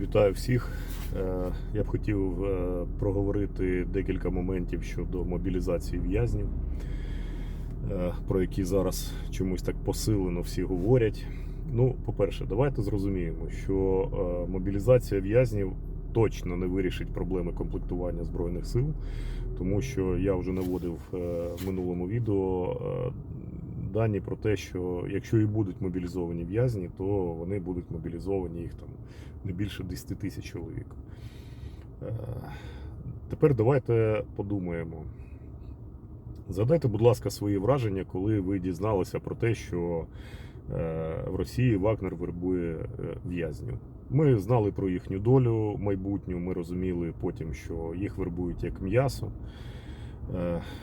Вітаю всіх. Е, Я б хотів е, проговорити декілька моментів щодо мобілізації в'язнів, е, про які зараз чомусь так посилено всі говорять. Ну, по-перше, давайте зрозуміємо, що мобілізація в'язнів точно не вирішить проблеми комплектування Збройних сил, тому що я вже наводив в минулому відео дані про те, що якщо і будуть мобілізовані в'язні, то вони будуть мобілізовані їх там не більше 10 тисяч чоловік. Е, Тепер давайте подумаємо. Задайте, будь ласка, свої враження, коли ви дізналися про те, що е, в Росії Вагнер вербує е, в'язнів. Ми знали про їхню долю майбутню, ми розуміли потім, що їх вербують як м'ясо.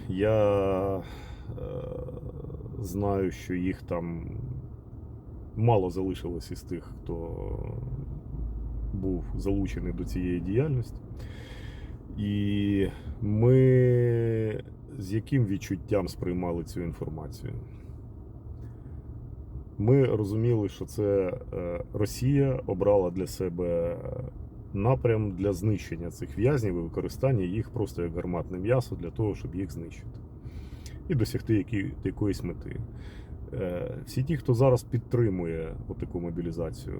Я знаю, що їх там мало залишилось із тих, хто був залучений до цієї діяльності. І ми з яким відчуттям сприймали цю інформацію? Ми розуміли, що це е, Росія обрала для себе напрям для знищення цих в'язнів і використання їх просто як гарматне м'ясо для того, щоб їх знищити і досягти які, якоїсь мети. Е, Всі ті, хто зараз підтримує таку мобілізацію,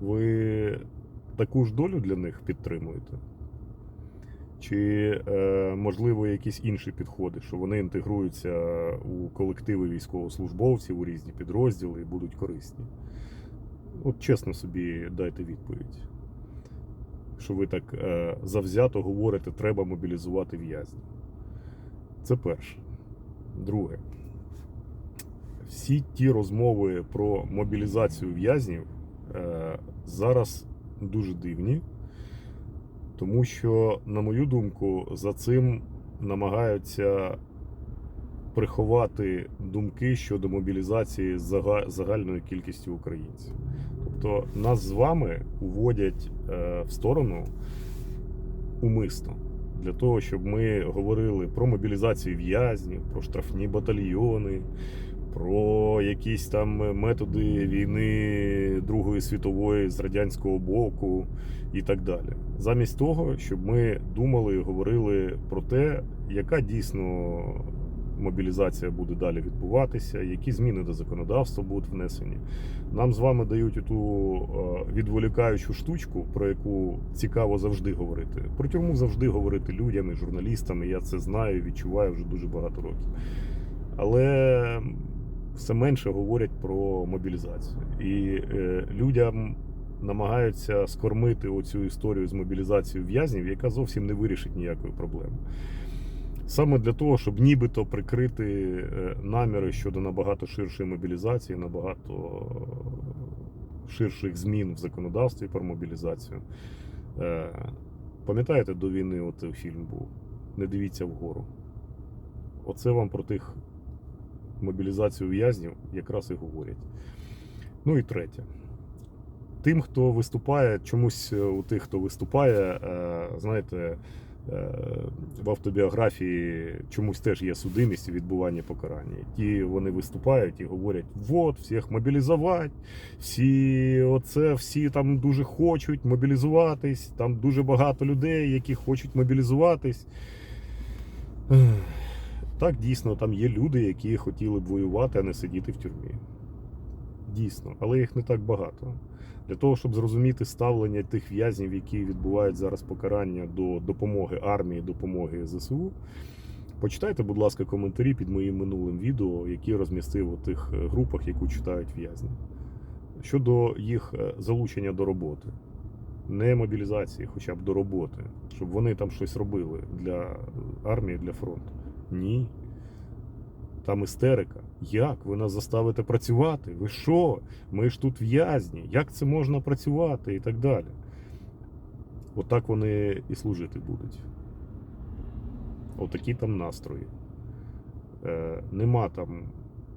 ви таку ж долю для них підтримуєте? Чи, е, можливо, якісь інші підходи, що вони інтегруються у колективи військовослужбовців, у різні підрозділи і будуть корисні? От чесно собі дайте відповідь. Що ви так е, завзято говорите, треба мобілізувати в'язнів. Це перше. Друге. Всі ті розмови про мобілізацію в'язнів е, зараз дуже дивні, тому що, на мою думку, за цим намагаються приховати думки щодо мобілізації зага- загальною кількістю українців. Тобто нас з вами уводять е, в сторону умисно для того, щоб ми говорили про мобілізацію в'язнів, про штрафні батальйони, про якісь там методи війни Другої світової з радянського боку і так далі. Замість того, щоб ми думали і говорили про те, яка дійсно мобілізація буде далі відбуватися, які зміни до законодавства будуть внесені. Нам з вами дають ту відволікаючу штучку, про яку цікаво завжди говорити. Про тюрму завжди говорити людям і журналістам. і Я це знаю, відчуваю вже дуже багато років. Але все менше говорять про мобілізацію. І е, людям намагаються скормити оцю історію з мобілізацією в'язнів, яка зовсім не вирішить ніякої проблеми. Саме для того, щоб нібито прикрити е, наміри щодо набагато ширшої мобілізації, набагато ширших змін в законодавстві про мобілізацію. Е, Пам'ятаєте, до війни от фільм був? Не дивіться вгору. Оце вам про тих мобілізацію в'язнів якраз і говорять. Ну і третє. Тим, хто виступає, чомусь е, у тих, хто виступає, е, знаєте, е, в автобіографії чомусь теж є судимість відбування покарання. Ті вони виступають і говорять: от, всіх мобілізувати, всі оце, всі там дуже хочуть мобілізуватись, там дуже багато людей, які хочуть мобілізуватись. Так, дійсно, там є люди, які хотіли б воювати, а не сидіти в тюрмі. Дійсно, але їх не так багато. Для того, щоб зрозуміти ставлення тих в'язнів, які відбувають зараз покарання до допомоги армії, допомоги ЗСУ, почитайте, будь ласка, коментарі під моїм минулим відео, які розмістив у тих е, групах, яку читають в'язні. Щодо їх е, залучення до роботи, не мобілізації, хоча б до роботи, щоб вони там щось робили для армії, для фронту. Ні. Там істерика. Як? Ви нас заставите працювати? Ви що? Ми ж тут в'язні. Як це можна працювати? І так далі. Отак вони і служити будуть. Отакі там настрої. Е, нема там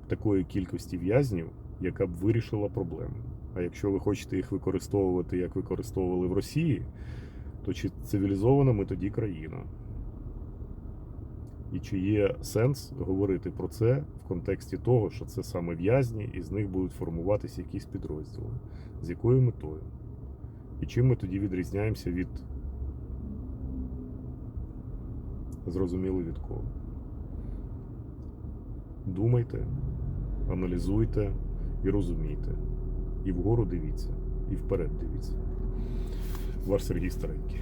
такої кількості в'язнів, яка б вирішила проблему. А якщо ви хочете їх використовувати, як використовували в Росії, то чи цивілізована ми тоді країна? І чи є сенс говорити про це в контексті того, що це саме в'язні, і з них будуть формуватися якісь підрозділи, з якою метою? І чим ми тоді відрізняємося від зрозуміло від кого? Думайте, аналізуйте і розумійте. І вгору дивіться, і вперед дивіться. Ваш Сергій Старенький.